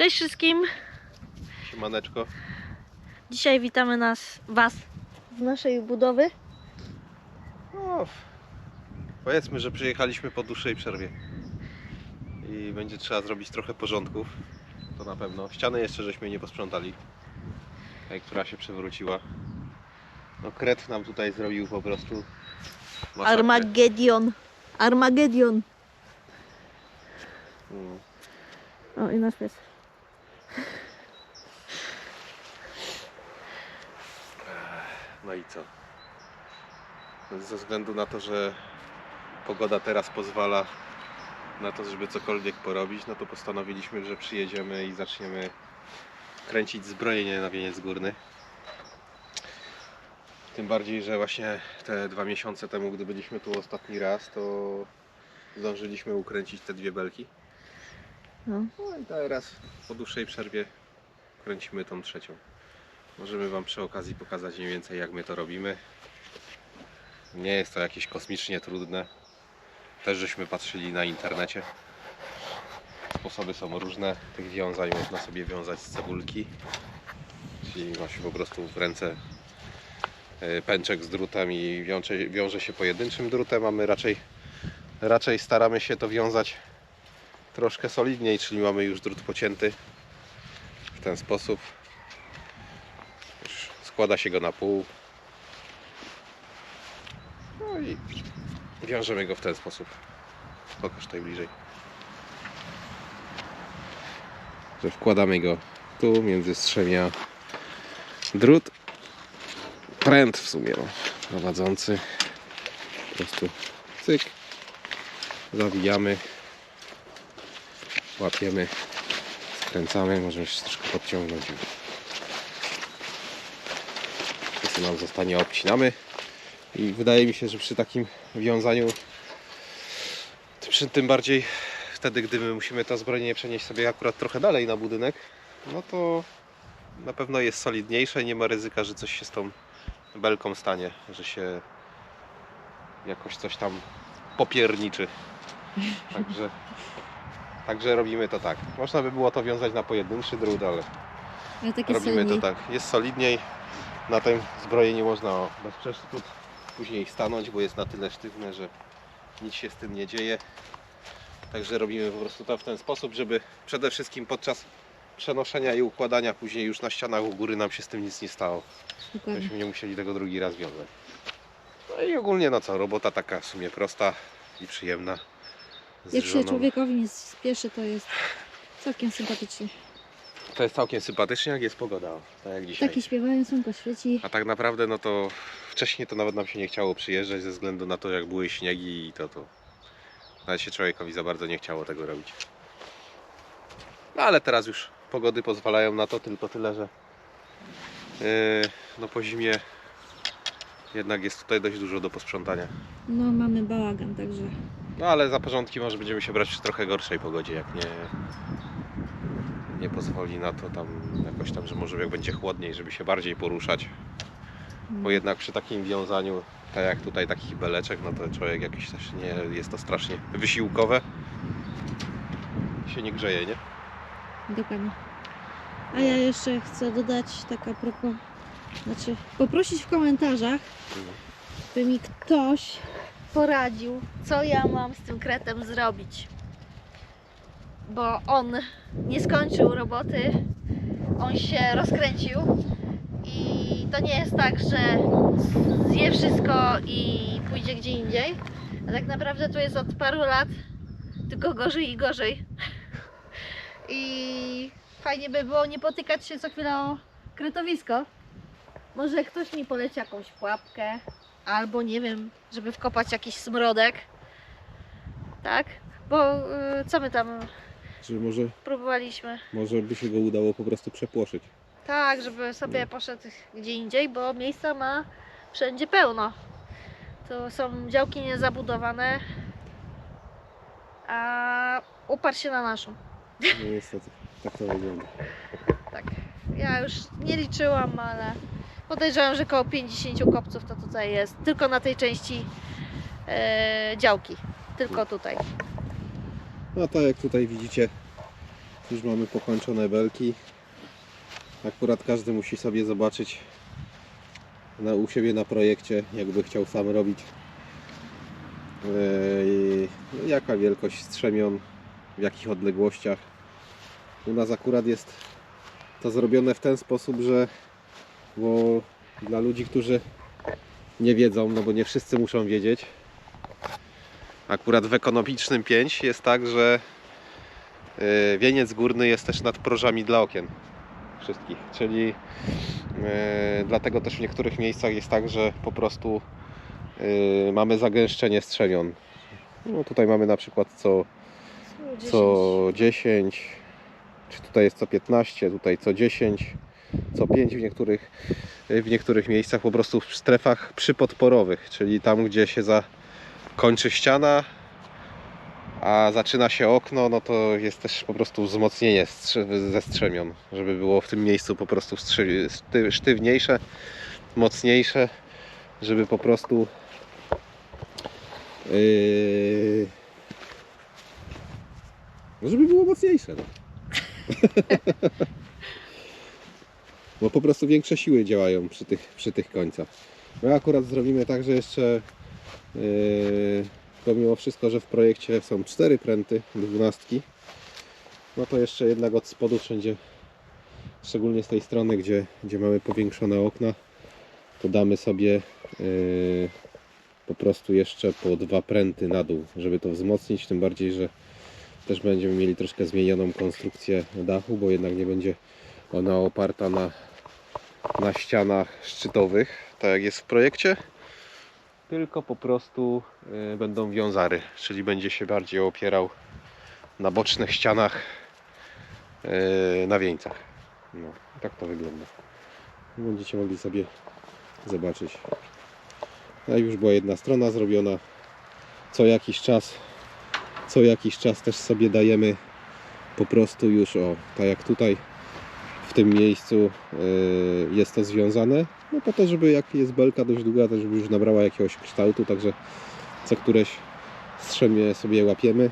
Cześć wszystkim! Siemaneczko. Dzisiaj witamy nas, Was z naszej budowy. No, powiedzmy, że przyjechaliśmy po dłuższej przerwie. I będzie trzeba zrobić trochę porządków. To na pewno. Ściany jeszcze żeśmy nie posprzątali. Tej, która się przewróciła. No kret nam tutaj zrobił po prostu masakrę. Armageddon. Armageddon. Mm. O, i nasz pies. No i co? Ze względu na to, że pogoda teraz pozwala na to, żeby cokolwiek porobić, no to postanowiliśmy, że przyjedziemy i zaczniemy kręcić zbrojenie na wieniec górny. Tym bardziej, że właśnie te dwa miesiące temu, gdy byliśmy tu ostatni raz, to zdążyliśmy ukręcić te dwie belki. No. No i teraz po dłuższej przerwie kręcimy tą trzecią. Możemy Wam przy okazji pokazać mniej więcej jak my to robimy. Nie jest to jakieś kosmicznie trudne. Też żeśmy patrzyli na internecie. Sposoby są różne. Tych wiązań można sobie wiązać z cebulki. Czyli ma się po prostu w ręce e, pęczek z drutem i wiąże, wiąże się pojedynczym drutem, a my raczej, raczej staramy się to wiązać troszkę solidniej, czyli mamy już drut pocięty w ten sposób. Składa się go na pół. No i wiążemy go w ten sposób. Pokaż tutaj bliżej. Że wkładamy go tu między strzemia drut. Pręt w sumie no, prowadzący. Po prostu cyk. Zawijamy. Łapiemy. Skręcamy. Możemy się troszkę podciągnąć. Wszyscy nam zostanie obcinamy. I wydaje mi się, że przy takim wiązaniu, przy tym bardziej wtedy, gdy my musimy to zbrojenie przenieść sobie akurat trochę dalej na budynek, no to na pewno jest solidniejsze. Nie ma ryzyka, że coś się z tą belką stanie, że się jakoś coś tam popierniczy. Także, także robimy to tak. Można by było to wiązać na pojedynczy drut, ale takie robimy to tak. Jest solidniej. Na tym zbrojeniu można o, bez przeszkód później stanąć, bo jest na tyle sztywne, że nic się z tym nie dzieje. Także robimy po prostu to w ten sposób, żeby przede wszystkim podczas przenoszenia i układania później już na ścianach u góry nam się z tym nic nie stało. Dokładnie. Żebyśmy nie musieli tego drugi raz wiązać. No i ogólnie no co, robota taka w sumie prosta i przyjemna. z Jak się człowiekowi nie spieszy, to jest całkiem sympatycznie. To jest całkiem sympatycznie, jak jest pogoda, tak jak dzisiaj. Taki śpiewają, słonko świeci. A tak naprawdę no to wcześniej to nawet nam się nie chciało przyjeżdżać ze względu na to jak były śniegi i to to nawet się człowiekowi za bardzo nie chciało tego robić. No ale teraz już pogody pozwalają na to, tylko tyle, że yy, no po zimie jednak jest tutaj dość dużo do posprzątania. No mamy bałagan, także No ale za porządki może będziemy się brać przy trochę gorszej pogodzie, jak nie nie pozwoli na to tam jakoś tam, że może jak będzie chłodniej, żeby się bardziej poruszać. Bo jednak przy takim wiązaniu, tak jak tutaj takich beleczek, no to człowiek jakiś też nie jest to strasznie wysiłkowe. Się nie grzeje, nie? dokładnie. A ja jeszcze chcę dodać tak a propos, znaczy poprosić w komentarzach, By mi ktoś poradził, co ja mam z tym kretem zrobić. Bo on nie skończył roboty, on się rozkręcił i to nie jest tak, że zje wszystko i pójdzie gdzie indziej. A tak naprawdę to jest od paru lat tylko gorzej i gorzej. I fajnie by było nie potykać się co chwilę o kretowisko. Może ktoś mi poleci jakąś pułapkę, albo nie wiem, żeby wkopać jakiś smrodek. Tak? Bo y, co my tam Czy może, próbowaliśmy? może by się go udało po prostu przepłoszyć. Tak, żeby sobie poszedł gdzie indziej, bo miejsca ma wszędzie pełno. To są działki niezabudowane, a uparł się na naszą. No niestety, tak to wygląda. Tak. Ja już nie liczyłam, ale podejrzewam, że około 50 kopców to tutaj jest. Tylko na tej części e, działki. Tylko tutaj. No tak jak tutaj widzicie, Już mamy pokończone belki. Akurat każdy musi sobie zobaczyć na, u siebie na projekcie, jakby chciał sam robić. No, jaka wielkość strzemion, w jakich odległościach. U nas akurat jest to zrobione w ten sposób, że bo dla ludzi, którzy nie wiedzą, no bo nie wszyscy muszą wiedzieć. Akurat w ekonomicznym 5 jest tak, że yy, wieniec górny jest też nad prożami dla okien wszystkich, czyli yy, dlatego też w niektórych miejscach jest tak, że po prostu yy, mamy zagęszczenie strzemion. No tutaj mamy na przykład co, co 10, czy tutaj jest co 15, tutaj co 10, co 5 w niektórych, w niektórych miejscach po prostu w strefach przypodporowych, czyli tam gdzie się za, kończy ściana, a zaczyna się okno, no to jest też po prostu wzmocnienie ze strzemion, żeby było w tym miejscu po prostu sztywniejsze, mocniejsze, żeby po prostu yy, żeby było mocniejsze. No. Bo po prostu większe siły działają przy tych, przy tych końcach. My akurat zrobimy tak, że jeszcze pomimo wszystko, że w projekcie są cztery pręty, dwunastki, no to jeszcze jednak od spodu wszędzie, szczególnie z tej strony, gdzie, gdzie mamy powiększone okna, to damy sobie yy, po prostu jeszcze po dwa pręty na dół, żeby to wzmocnić, tym bardziej, że też będziemy mieli troszkę zmienioną konstrukcję dachu, bo jednak nie będzie ona oparta na, na ścianach szczytowych, tak jak jest w projekcie, tylko po prostu y, będą wiązary, czyli będzie się bardziej opierał na bocznych ścianach y, na wieńcach. No, tak to wygląda. Będziecie mogli sobie zobaczyć. A już była jedna strona zrobiona. Co jakiś czas, co jakiś czas też sobie dajemy po prostu już o, tak jak tutaj w tym miejscu y, jest to związane. No po to, żeby jak jest belka dość długa, to żeby już nabrała jakiegoś kształtu, także co któreś strzemie sobie łapiemy,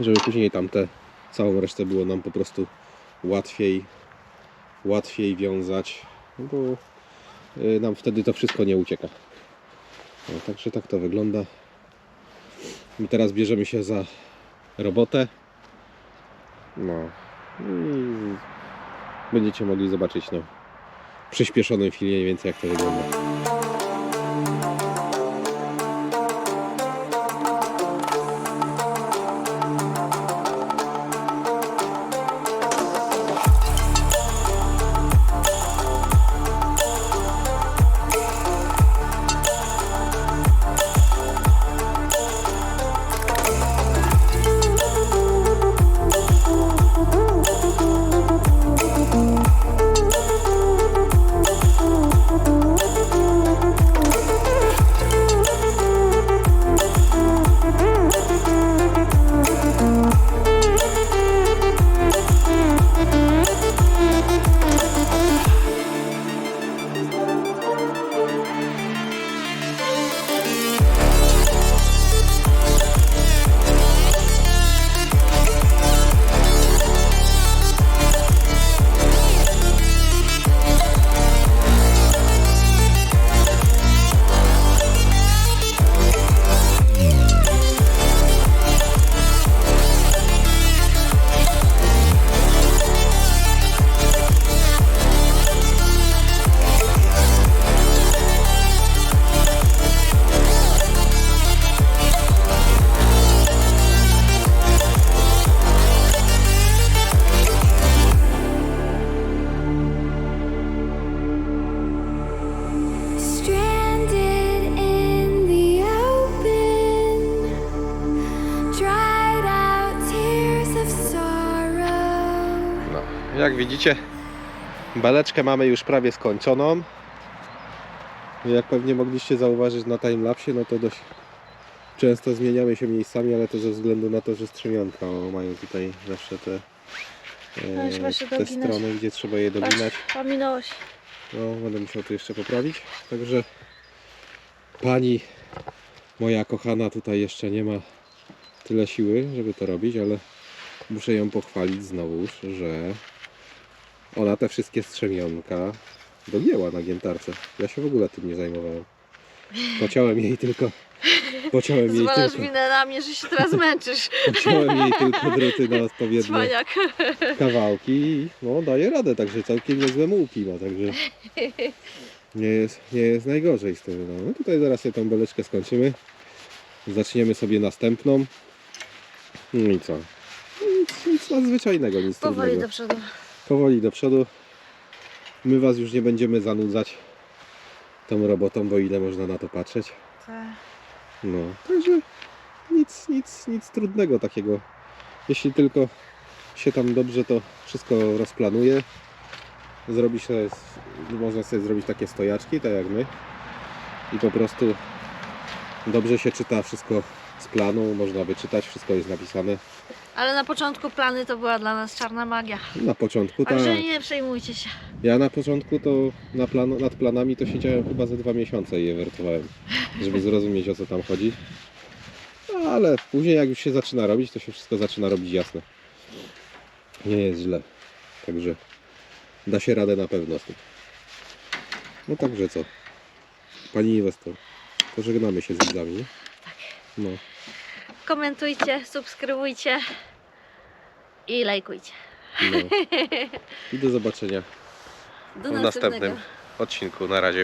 żeby później tamte całą resztę było nam po prostu łatwiej łatwiej wiązać, no bo y, nam wtedy to wszystko nie ucieka. No, także tak to wygląda. I teraz bierzemy się za robotę. No i będziecie mogli zobaczyć no, przyspieszonym filmie mniej jak to wygląda. Jak widzicie, beleczkę mamy już prawie skończoną. Jak pewnie mogliście zauważyć na timelapsie, no to dość często zmieniamy się miejscami, ale to ze względu na to, że strzemionka mają tutaj zawsze te, No masz się te strony, gdzie trzeba je doginać. Pominąłeś. No, będę musiał to jeszcze poprawić. Także pani moja kochana tutaj jeszcze nie ma tyle siły, żeby to robić, ale muszę ją pochwalić znowuż, że ona te wszystkie strzemionka dogięła na giętarce. Ja się w ogóle tym nie zajmowałem. Pociąłem jej tylko. Pociąłem jej Zwalasz tylko. winę na mnie, że się teraz męczysz. Pociąłem jej tylko druty na odpowiednie Cwaniak. kawałki i no daje radę, także całkiem niezłe mułki ma, także nie jest, nie jest najgorzej z tym. No, no tutaj zaraz sobie tą beleczkę skończymy. Zaczniemy sobie następną. No i co? Nic, nic nadzwyczajnego, nic Powoli trudnego. do przodu. Powoli do przodu. My Was już nie będziemy zanudzać tą robotą, bo ile można na to patrzeć. Tak. No, także nic, nic, nic trudnego takiego. Jeśli tylko się tam dobrze to wszystko rozplanuje, zrobi się, można sobie zrobić takie stojaczki, tak jak my. I po prostu dobrze się czyta wszystko z planu, można wyczytać, wszystko jest napisane. Ale na początku plany to była dla nas czarna magia. Na początku tak. Także nie przejmujcie się. Ja na początku to na plan, nad planami to siedziałem chyba ze dwa miesiące i je wertowałem, żeby zrozumieć o co tam chodzi. Ale później jak już się zaczyna robić, to się wszystko zaczyna robić jasne. Nie jest źle. Także da się radę na pewno z tym. No także co? Pani inwestor, pożegnamy się z widzami, nie? No, Komentujcie, subskrybujcie i lajkujcie. no. I do zobaczenia Do w następnego. następnym odcinku. Na razie.